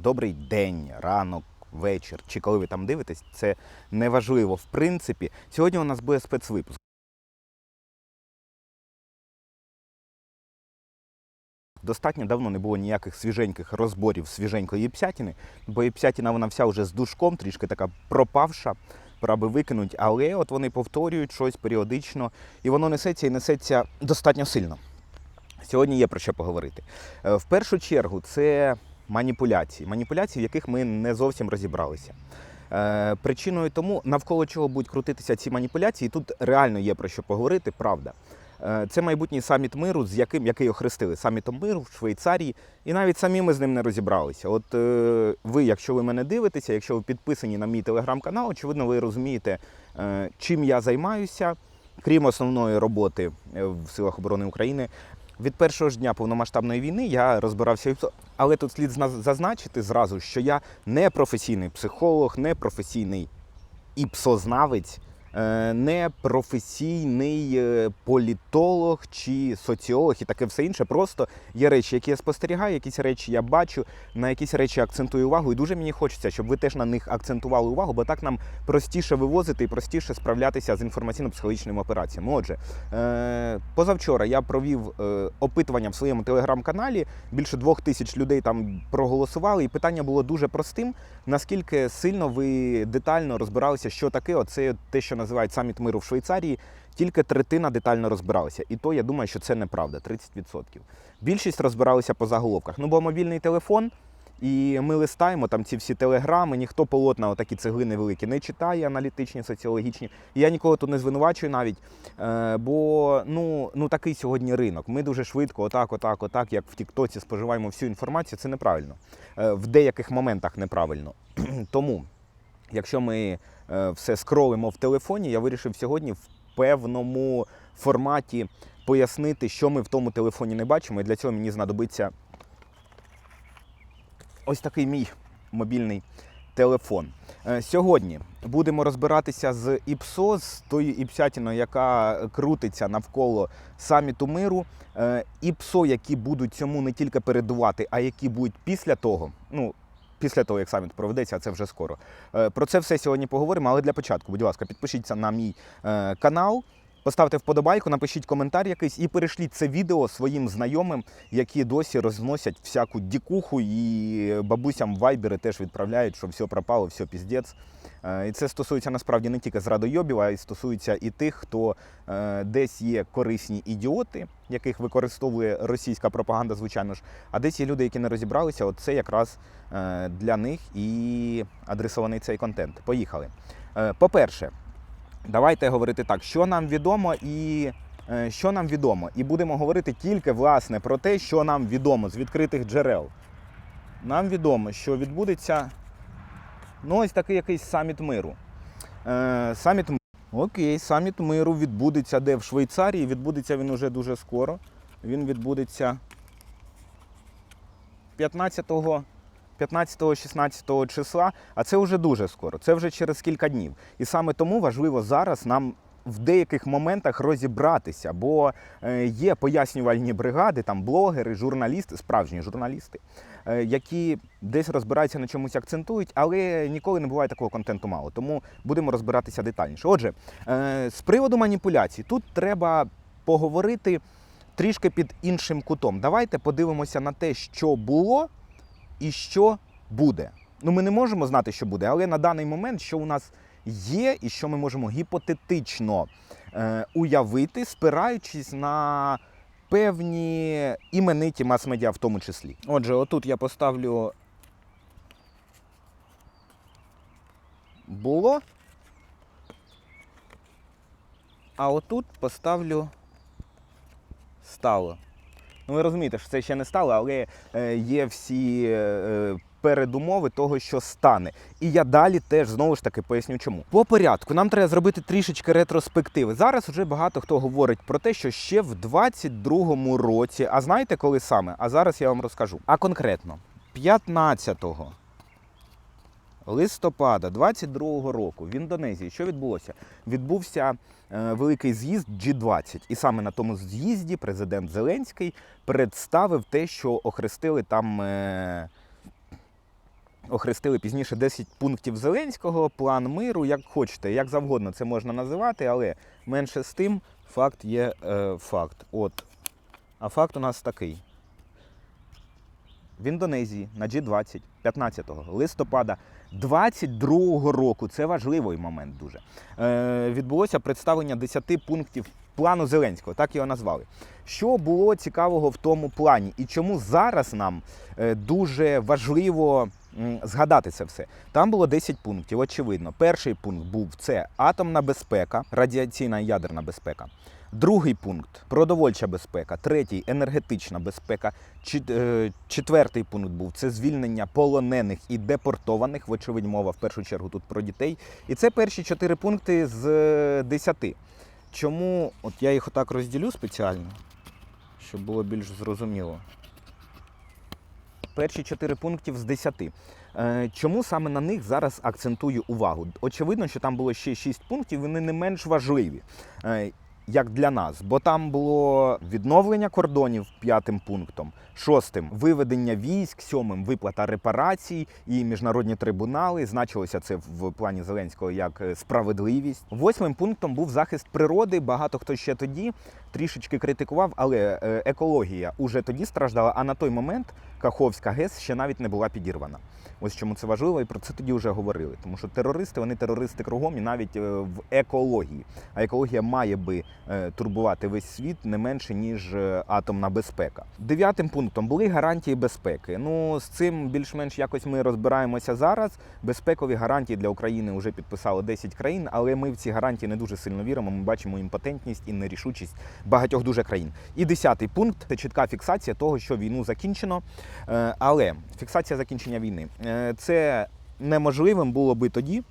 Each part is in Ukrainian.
добрий день, ранок, вечір, чи коли ви там дивитесь, це не важливо. В принципі, сьогодні у нас буде спецвипуск. Достатньо давно не було ніяких свіженьких розборів свіженької іпсятіни, бо іпсятіна вона вся вже з душком, трішки така пропавша, пора би викинуть, але от вони повторюють щось періодично, і воно несеться і несеться достатньо сильно. Сьогодні є про що поговорити. Е, В першу чергу це маніпуляції, маніпуляції, в яких ми не зовсім розібралися. Е, Причиною тому, навколо чого будуть крутитися ці маніпуляції, тут реально є про що поговорити, правда. Е, Це майбутній саміт миру, з яким який охрестили самітом миру в Швейцарії, і навіть самі ми з ним не розібралися. От е, ви, якщо ви мене дивитеся, якщо ви підписані на мій телеграм-канал, очевидно, ви розумієте, чим я займаюся, крім основної роботи в силах оборони України. Від першого ж дня повномасштабної війни я розбирався, але тут слід зна- зазначити зразу, що я не професійний психолог, не професійний іпсознавець, не професійний е, політолог чи соціолог і таке все інше. Просто є речі, які я спостерігаю, якісь речі я бачу, на якісь речі акцентую увагу. І дуже мені хочеться, щоб ви теж на них акцентували увагу, бо так нам простіше вивозити і простіше справлятися з інформаційно-психологічними операціями. Отже, е, позавчора я провів е, опитування в своєму телеграм-каналі. Більше двох тисяч людей там проголосували, і питання було дуже простим: наскільки сильно ви детально розбиралися, що таке оце те, що називають саміт миру в Швейцарії. Тільки третина детально розбиралася. І то я думаю, що це неправда 30%. Більшість розбиралися по заголовках. Ну, бо мобільний телефон, і ми листаємо там ці всі телеграми, ніхто полотна, отакі цеглини великі, не читає, аналітичні, соціологічні. І я нікого тут не звинувачую навіть. Е, бо ну, ну такий сьогодні ринок. Ми дуже швидко, отак, отак, отак, як в Тіктоці споживаємо всю інформацію, це неправильно. Е, в деяких моментах неправильно. Тому, якщо ми все скролимо в телефоні, я вирішив сьогодні в певному форматі пояснити, що ми в тому телефоні не бачимо. І для цього мені знадобиться ось такий мій мобільний телефон. Е, Сьогодні будемо розбиратися з ІПСО, з тою іпсятіною, яка крутиться навколо саміту миру. Е, ІПСО, які будуть цьому не тільки передувати, а які будуть після того. Ну, після того, як саміт проведеться, а це вже скоро. Е, Про це все сьогодні поговоримо. Але для початку, будь ласка, підпишіться на мій е, канал. Поставте вподобайку, напишіть коментар якийсь і перешліть це відео своїм знайомим, які досі розносять всяку дікуху і бабусям вайбери теж відправляють, що все пропало, все піздець. Е, І це стосується насправді не тільки зрадойобів, а й стосується і тих, хто е, десь є корисні ідіоти, яких використовує російська пропаганда, звичайно ж, а десь є люди, які не розібралися. От це якраз е, для них і адресований цей контент. Поїхали. По-перше, давайте говорити так, що нам відомо і. е, Що нам відомо? І будемо говорити тільки власне про те, що нам відомо з відкритих джерел. Нам відомо, що відбудеться ну, ось такий якийсь саміт миру. Е, саміт Окей, саміт миру відбудеться де в Швейцарії. Відбудеться він уже дуже скоро. Він відбудеться 15 15-16 числа, а це вже дуже скоро, це вже через кілька днів. І саме тому важливо зараз нам в деяких моментах розібратися, бо е, є пояснювальні бригади, там блогери, журналісти, справжні журналісти, е, які десь розбираються на чомусь акцентують, але ніколи не буває такого контенту мало. Тому будемо розбиратися детальніше. Отже, е, з приводу маніпуляцій, тут треба поговорити трішки під іншим кутом. Давайте подивимося на те, що було і що буде. Ну, ми не можемо знати, що буде, але на даний момент, що у нас є, і що ми можемо гіпотетично е, уявити, спираючись на певні імениті мас-медіа в тому числі. Отже, отут я поставлю було. А отут поставлю стало. Ну, ви розумієте, що це ще не стало, але е, є всі е, передумови того, що стане. І я далі теж знову ж таки поясню, чому. По порядку нам треба зробити трішечки ретроспективи. Зараз вже багато хто говорить про те, що ще в 22-му році, а знаєте коли саме? А зараз я вам розкажу. А конкретно, 15 листопада 22-го року в Індонезії що відбулося? Відбувся е, великий з'їзд G20. І саме на тому з'їзді президент Зеленський представив те, що охрестили там е, охрестили пізніше 10 пунктів Зеленського, план миру, як хочете, як завгодно це можна називати, але менше з тим факт є е, факт. От. А факт у нас такий. В Індонезії на G20 15 листопада 22 року, це важливий момент дуже. Е, відбулося представлення 10 пунктів плану Зеленського, так його назвали. Що було цікавого в тому плані, і чому зараз нам е, дуже важливо згадати це все? Там було 10 пунктів, очевидно. Перший пункт був це атомна безпека, радіаційна і ядерна безпека. Другий пункт продовольча безпека, третій енергетична безпека. Е, Четвертий пункт був це звільнення полонених і депортованих. Вочевидь, мова в першу чергу тут про дітей. І це перші чотири пункти з е, десяти. Чому от я їх отак розділю спеціально, щоб було більш зрозуміло. Перші чотири пунктів з десяти. Е, Чому саме на них зараз акцентую увагу? Очевидно, що там було ще шість пунктів, вони не менш важливі. Як для нас, бо там було відновлення кордонів п'ятим пунктом, шостим виведення військ, сьомим виплата репарацій і міжнародні трибунали. Значилося це в плані Зеленського як е, справедливість. Восьмим пунктом був захист природи. Багато хто ще тоді трішечки критикував, але е, екологія уже тоді страждала. А на той момент Каховська ГЕС ще навіть не була підірвана. Ось чому це важливо, і про це тоді вже говорили. Тому що терористи вони терористи кругом і навіть е, в екології. А екологія має би е, турбувати весь світ не менше ніж е, атомна безпека. Дев'ятим пунктом були гарантії безпеки. Ну з цим більш-менш якось ми розбираємося зараз. Безпекові гарантії для України вже підписало 10 країн, але ми в ці гарантії не дуже сильно віримо. Ми бачимо імпотентність і нерішучість багатьох дуже країн. І десятий пункт це чітка фіксація того, що війну закінчено. Е, Але фіксація закінчення війни Е, це неможливим було би тоді.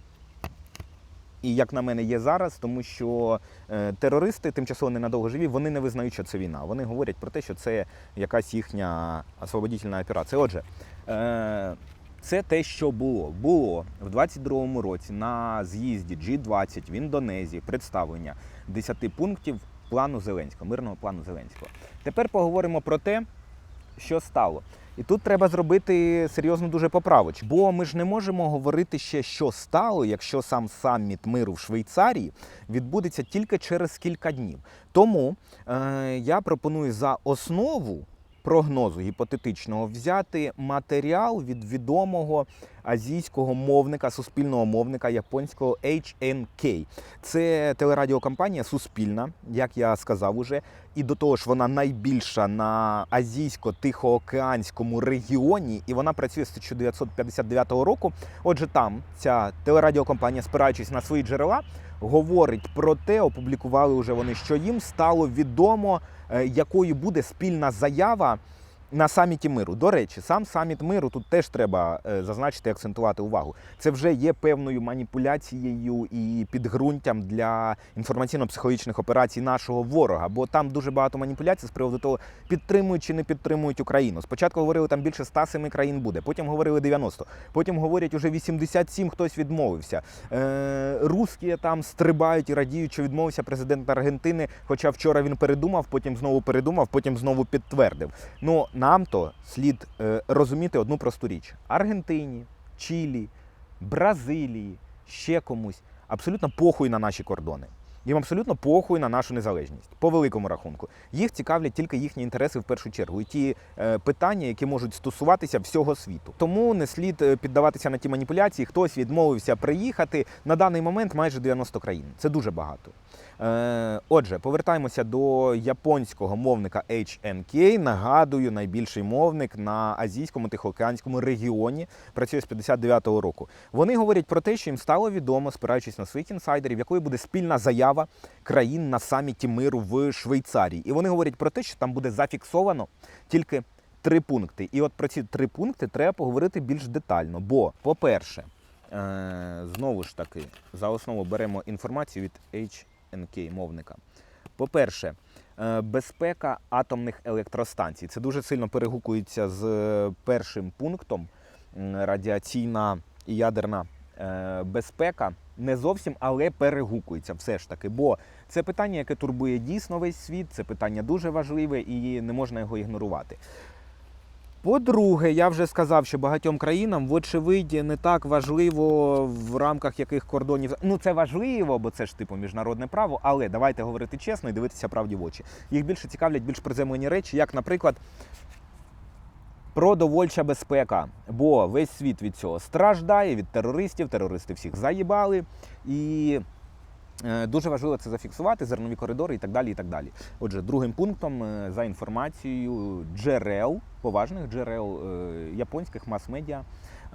І як на мене є зараз, тому що е, терористи тимчасово ненадовго живі, вони не визнають, що це війна. Вони говорять про те, що це якась їхня освободительна операція. Отже, це те, що було. Було в 22-му році на з'їзді G20 в Індонезії представлення 10 пунктів плану Зеленського, мирного плану Зеленського. Тепер поговоримо про те, що стало. І тут треба зробити серйозну дуже поправочку. Бо ми ж не можемо говорити ще, що стало, якщо сам саміт миру в Швейцарії відбудеться тільки через кілька днів. Тому е, я пропоную за основу прогнозу гіпотетичного взяти матеріал від відомого азійського мовника, суспільного мовника японського HNK. Це телерадіокомпанія суспільна, як я сказав уже, і до того ж вона найбільша на азійсько-тихоокеанському регіоні, і вона працює з 1959 року. Отже, там ця телерадіокомпанія, спираючись на свої джерела, говорить про те, опублікували вже вони, що їм стало відомо, якою буде спільна заява. На саміті миру. До речі, сам саміт миру тут теж треба е, зазначити, акцентувати увагу. Це вже є певною маніпуляцією і підґрунтям для інформаційно-психологічних операцій нашого ворога, бо там дуже багато маніпуляцій з приводу того, підтримують чи не підтримують Україну. Спочатку говорили, там більше 107 країн буде, потім говорили 90, потім говорять, уже 87 хтось відмовився. Е, русські там стрибають і радіють, що відмовився президент Аргентини. Хоча вчора він передумав, потім знову передумав, потім знову підтвердив. Ну нам то слід е, розуміти одну просту річ: Аргентині, Чилі, Бразилії, ще комусь абсолютно похуй на наші кордони. Їм абсолютно похуй на нашу незалежність, по великому рахунку. Їх цікавлять тільки їхні інтереси в першу чергу, і ті е, питання, які можуть стосуватися всього світу. Тому не слід е, піддаватися на ті маніпуляції. Хтось відмовився приїхати на даний момент майже 90 країн. Це дуже багато. Е, отже, повертаємося до японського мовника HNK. Нагадую, найбільший мовник на азійському тихоокеанському регіоні працює з 59-го року. Вони говорять про те, що їм стало відомо, спираючись на своїх інсайдерів, якою буде спільна заява країн на саміті миру в Швейцарії. І вони говорять про те, що там буде зафіксовано тільки три пункти. І от про ці три пункти треба поговорити більш детально. Бо, по-перше, е, знову ж таки, за основу беремо інформацію від HNK мовника. По-перше, е, безпека атомних електростанцій. Це дуже сильно перегукується з е, першим пунктом радіаційна і ядерна е, безпека. Не зовсім, але перегукується все ж таки. Бо це питання, яке турбує дійсно весь світ, це питання дуже важливе і не можна його ігнорувати. По-друге, я вже сказав, що багатьом країнам, вочевидь, не так важливо в рамках яких кордонів. Ну це важливо, бо це ж типу міжнародне право. Але давайте говорити чесно і дивитися правді в очі. Їх більше цікавлять більш приземлені речі, як, наприклад, продовольча безпека. Бо весь світ від цього страждає від терористів. Терористи всіх заїбали. І дуже важливо це зафіксувати, зернові коридори і так далі. і так далі. Отже, другим пунктом, е, за інформацією джерел, поважних джерел е, японських мас-медіа.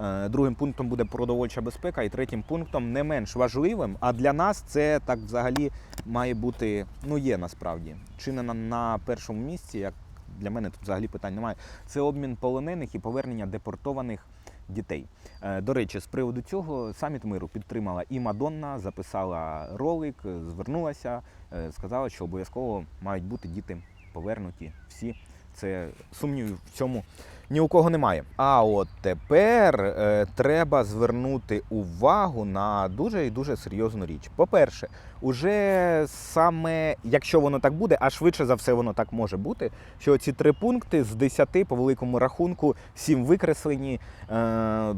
е, Другим пунктом буде продовольча безпека, і третім пунктом не менш важливим. А для нас це так взагалі має бути, ну є насправді, чи не на, на першому місці, як для мене тут взагалі питань немає. Це обмін полонених і повернення депортованих дітей. Е, До речі, з приводу цього саміт миру підтримала і Мадонна, записала ролик, е, звернулася, е, сказала, що обов'язково мають бути діти повернуті всі. Це сумнівів в цьому ні у кого немає. А от тепер е, треба звернути увагу на дуже і дуже серйозну річ. По-перше, уже саме якщо воно так буде, а швидше за все воно так може бути, що ці три пункти з 10 по великому рахунку, сім викреслені. Е,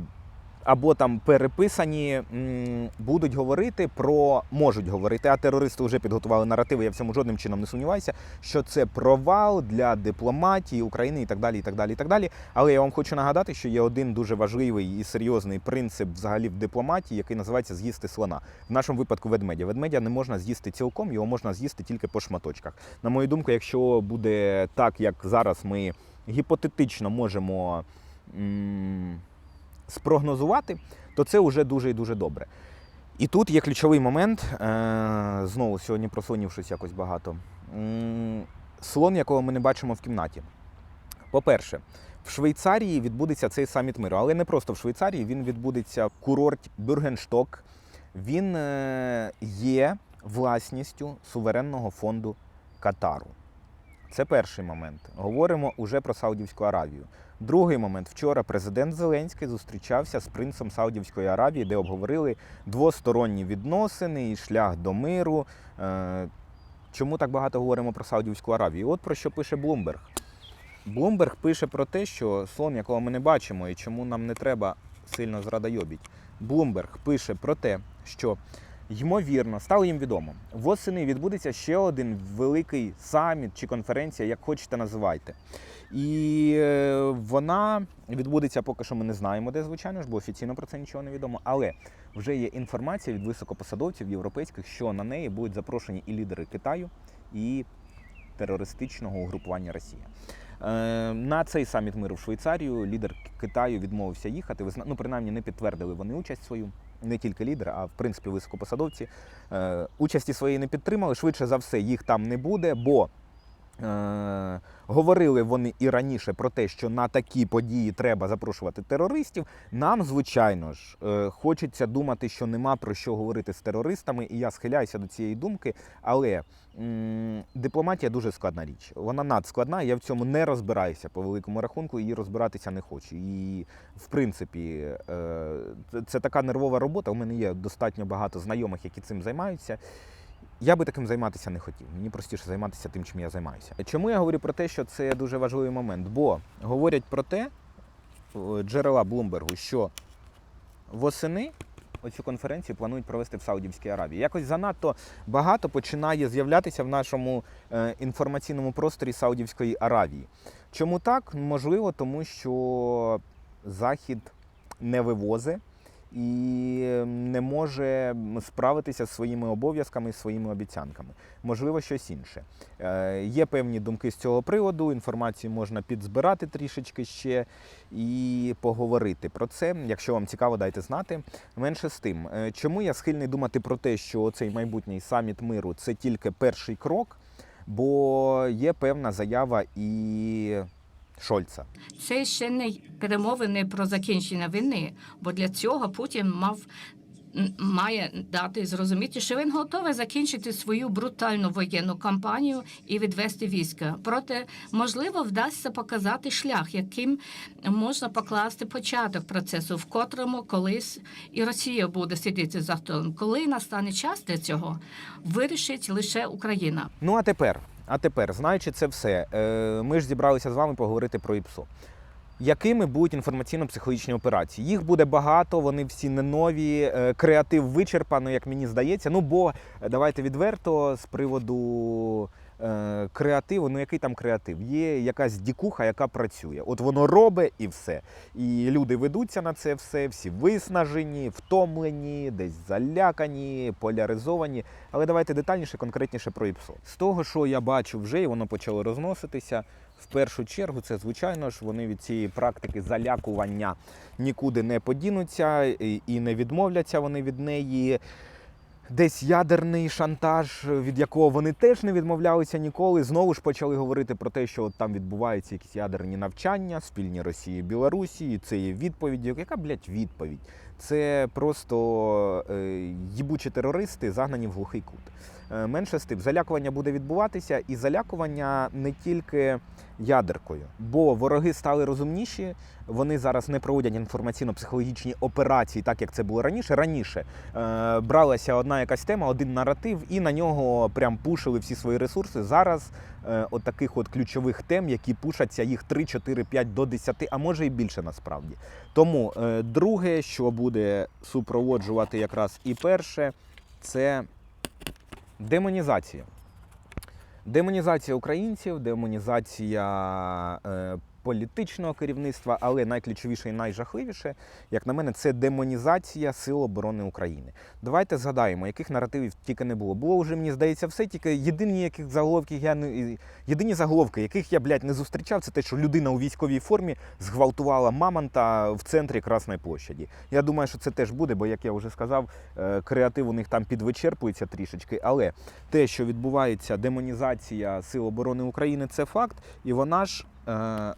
або там переписані, будуть говорити про можуть говорити, а терористи вже підготували наративи. Я в цьому жодним чином не сумніваюся, що це провал для дипломатії України і так далі. І так далі, і так далі. Але я вам хочу нагадати, що є один дуже важливий і серйозний принцип взагалі в дипломатії, який називається з'їсти слона. В нашому випадку ведмедя. Ведмедя не можна з'їсти цілком, його можна з'їсти тільки по шматочках. На мою думку, якщо буде так, як зараз ми гіпотетично можемо. Спрогнозувати, то це вже дуже і дуже добре. І тут є ключовий момент. е, Знову сьогодні про слонів щось якось багато. Слон, якого ми не бачимо в кімнаті. По-перше, в Швейцарії відбудеться цей саміт миру, але не просто в Швейцарії, він відбудеться в курорті Бюргеншток. Він е, є власністю суверенного фонду Катару. Це перший момент. Говоримо уже про Саудівську Аравію. Другий момент. Вчора президент Зеленський зустрічався з принцем Саудівської Аравії, де обговорили двосторонні відносини і шлях до миру. Е, Чому так багато говоримо про Саудівську Аравію? От про що пише Блумберг. Блумберг пише про те, що слон, якого ми не бачимо, і чому нам не треба сильно зрадайобіть. Блумберг пише про те, що ймовірно, стало їм відомо, восени відбудеться ще один великий саміт чи конференція, як хочете називайте. І е, вона відбудеться поки що ми не знаємо, де звичайно ж, бо офіційно про це нічого не відомо. Але вже є інформація від високопосадовців європейських, що на неї будуть запрошені і лідери Китаю, і терористичного угрупування Росія. Е, На цей саміт миру в Швейцарію лідер Китаю відмовився їхати. Ну, принаймні не підтвердили вони участь свою. Не тільки лідер, а в принципі високопосадовці. Е, участі своєї не підтримали. Швидше за все, їх там не буде, бо е, говорили вони і раніше про те, що на такі події треба запрошувати терористів. Нам, звичайно ж, е, хочеться думати, що нема про що говорити з терористами, і я схиляюся до цієї думки. Але м, дипломатія дуже складна річ. Вона надскладна. Я в цьому не розбираюся по великому рахунку і розбиратися не хочу. І в принципі, е, це така нервова робота. У мене є достатньо багато знайомих, які цим займаються. Я би таким займатися не хотів. Мені простіше займатися тим, чим я займаюся. Чому я говорю про те, що це дуже важливий момент? Бо говорять про те, е, джерела Блумбергу, що восени оцю конференцію планують провести в Саудівській Аравії. Якось занадто багато починає з'являтися в нашому е, інформаційному просторі Саудівської Аравії. Чому так? Можливо, тому що Захід не вивозить і не може справитися з своїми обов'язками, з своїми обіцянками. Можливо, щось інше. Е, Є певні думки з цього приводу. Інформацію можна підзбирати трішечки ще і поговорити про це. Якщо вам цікаво, дайте знати. Менше з тим, Е, чому я схильний думати про те, що цей майбутній саміт миру це тільки перший крок, бо є певна заява і Шольца. Це ще не перемовини про закінчення війни, бо для цього Путін мав має дати зрозуміти, що він готовий закінчити свою брутальну воєнну кампанію і відвести війська. Проте, можливо, вдасться показати шлях, яким можна покласти початок процесу, в котрому колись і Росія буде сидіти за столом. Коли настане час для цього, вирішить лише Україна. Ну а тепер, а тепер, знаючи це все, е, ми ж зібралися з вами поговорити про ІПСО. Якими будуть інформаційно-психологічні операції? Їх буде багато, вони всі не нові. е, Креатив вичерпано, як мені здається. Ну бо давайте відверто з приводу креативу. Ну який там креатив? Є якась дікуха, яка працює. От воно робить і все. І люди ведуться на це все, всі виснажені, втомлені, десь залякані, поляризовані. Але давайте детальніше, конкретніше про ІПСО. З того, що я бачу вже, і воно почало розноситися. В першу чергу, це звичайно ж, вони від цієї практики залякування нікуди не подінуться і не відмовляться вони від неї. Десь ядерний шантаж, від якого вони теж не відмовлялися ніколи. Знову ж почали говорити про те, що от там відбуваються якісь ядерні навчання, спільні Росії і Білорусі. І це є відповідь. Яка, блядь, відповідь? Це просто е, їбучі терористи, загнані в глухий кут. Е, менше з тим, залякування буде відбуватися, і залякування не тільки ядеркою, бо вороги стали розумніші. Вони зараз не проводять інформаційно-психологічні операції, так як це було раніше. Раніше е, бралася одна якась тема, один наратив, і на нього прям пушили всі свої ресурси. Зараз е, от таких от ключових тем, які пушаться їх 3, 4, 5 до 10, а може і більше насправді. Тому е, друге, що буде супроводжувати якраз і перше, це демонізація. Демонізація українців, демонізація е, політичного керівництва, але найключовіше і найжахливіше, як на мене, це демонізація Сил оборони України. Давайте згадаємо, яких наративів тільки не було. Було вже, мені здається, все, тільки єдині яких заголовки я не єдині заголовки, яких я, блядь, не зустрічав, це те, що людина у військовій формі зґвалтувала мамонта в центрі Красної площаді. Я думаю, що це теж буде, бо як я вже сказав, е, креатив у них там підвичерпується трішечки. Але те, що відбувається демонізація Сил оборони України, це факт, і вона ж. Е,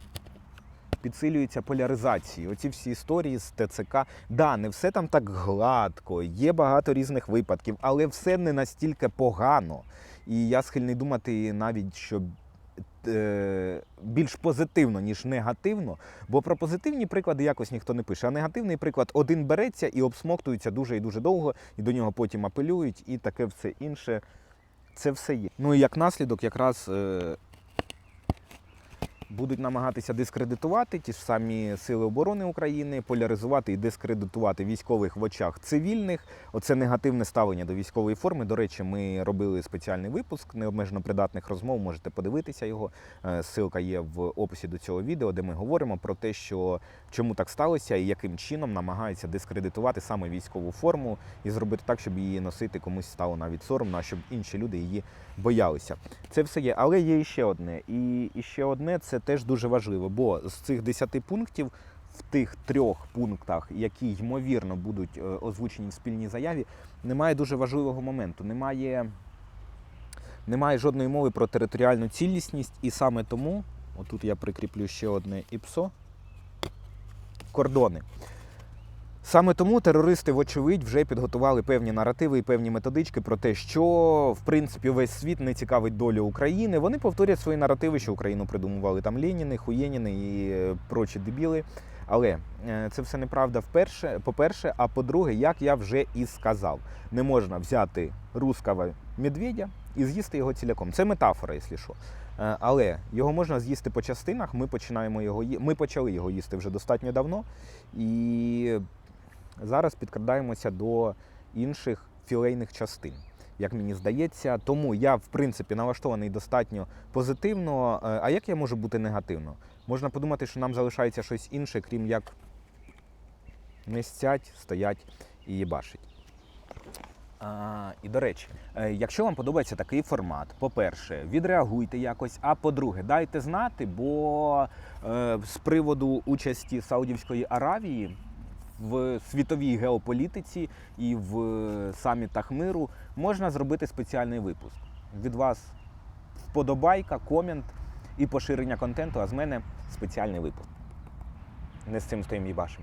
Підсилюється поляризації. Оці всі історії з ТЦК. Да, не все там так гладко, є багато різних випадків, але все не настільки погано. І я схильний думати навіть, що е, більш позитивно, ніж негативно. Бо про позитивні приклади якось ніхто не пише. А негативний приклад один береться і обсмоктується дуже і дуже довго, і до нього потім апелюють, і таке все інше. Це все є. Ну і як наслідок, якраз. Будуть намагатися дискредитувати ті ж самі сили оборони України, поляризувати і дискредитувати військових в очах цивільних. Оце негативне ставлення до військової форми. До речі, ми робили спеціальний випуск необмежено придатних розмов. Можете подивитися його. Е, Ссылка є в описі до цього відео, де ми говоримо про те, що чому так сталося і яким чином намагаються дискредитувати саме військову форму і зробити так, щоб її носити комусь стало навіть соромно, а щоб інші люди її боялися. Це все є. Але є ще одне. І ще одне це теж дуже важливо, бо з цих 10 пунктів. В тих трьох пунктах, які ймовірно будуть е, озвучені в спільній заяві, немає дуже важливого моменту. Немає, немає жодної мови про територіальну цілісність, і саме тому, отут я прикріплю ще одне ІПСО, кордони. Саме тому терористи, вочевидь, вже підготували певні наративи і певні методички про те, що в принципі весь світ не цікавить долю України. Вони повторять свої наративи, що Україну придумували там Леніни, Хуєніни і е, прочі дебіли. Але е, це все неправда вперше, по-перше, а по-друге, як я вже і сказав, не можна взяти руского медведя і з'їсти його ціляком. Це метафора, якщо що. Е, Але його можна з'їсти по частинах. Ми починаємо його Ми почали його їсти вже достатньо давно. І зараз підкрадаємося до інших філейних частин. Як мені здається, тому я в принципі налаштований достатньо позитивно. Е, А як я можу бути негативно? Можна подумати, що нам залишається щось інше, крім як не стять, стоять і їбашить. І до речі, е, якщо вам подобається такий формат, по-перше, відреагуйте якось. А по-друге, дайте знати, бо е, з приводу участі Саудівської Аравії в світовій геополітиці і в самітах миру можна зробити спеціальний випуск. Від вас вподобайка, комент і поширення контенту, а з мене спеціальний випуск. Не з цим стоїм їбашим.